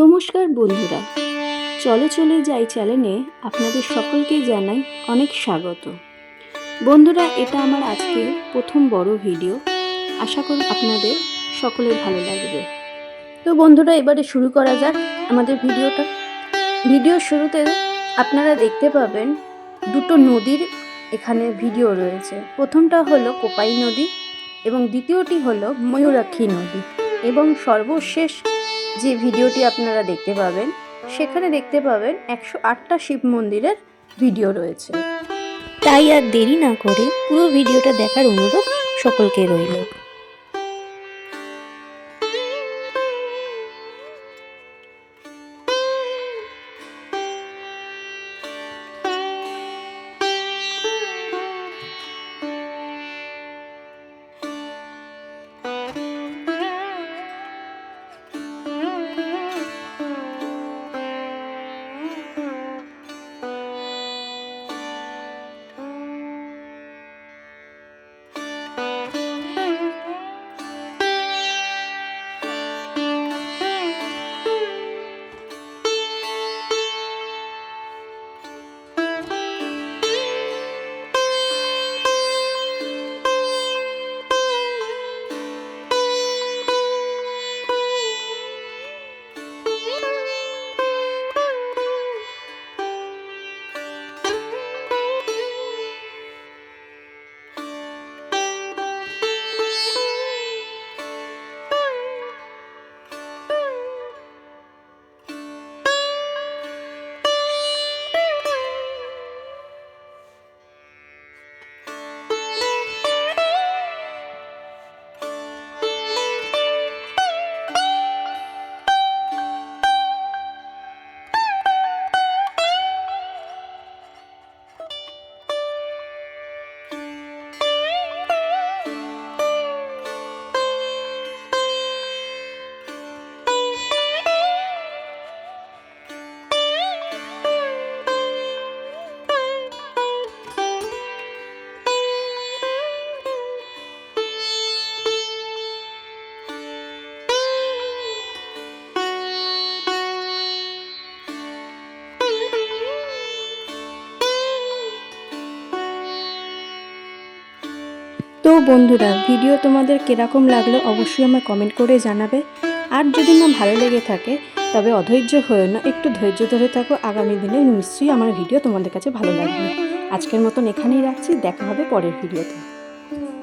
নমস্কার বন্ধুরা। চলে চলে যাই চ্যানেলে আপনাদের সকলকে জানাই অনেক স্বাগত। বন্ধুরা, এটা আমার আজকে প্রথম বড় ভিডিও আশা করি আপনাদের সকলের ভালো লাগবে। তো বন্ধুরা, এবারে শুরু করা যাক আমাদের ভিডিওটা ভিডিওর শুরুতে আপনারা দেখতে পাবেন দুটো নদীর এখানে ভিডিও রয়েছে। প্রথমটা হলো কোপাই নদী এবং দ্বিতীয়টি হলো ময়ূরাক্ষী নদী এবং সর্বশেষ যে ভিডিওটি আপনারা দেখতে পাবেন, সেখানে দেখতে পাবেন একশো আটটা শিব মন্দিরের ভিডিও রয়েছে। তাই আর দেরি না করে পুরো ভিডিওটা দেখার অনুরোধ সকলকে রইল। তো বন্ধুরা ভিডিও তোমাদের কীরকম লাগল অবশ্যই আমার কমেন্ট করে জানাবে। আর যদি না ভালো লেগে থাকে, তবে অধৈর্য হয়েও না, একটু ধৈর্য ধরে থাকো। আগামী দিনে নিশ্চয়ই আমার ভিডিও তোমাদের কাছে ভালো লাগবে। আজকের মতন এখানেই রাখছি, দেখা হবে পরের ভিডিওতে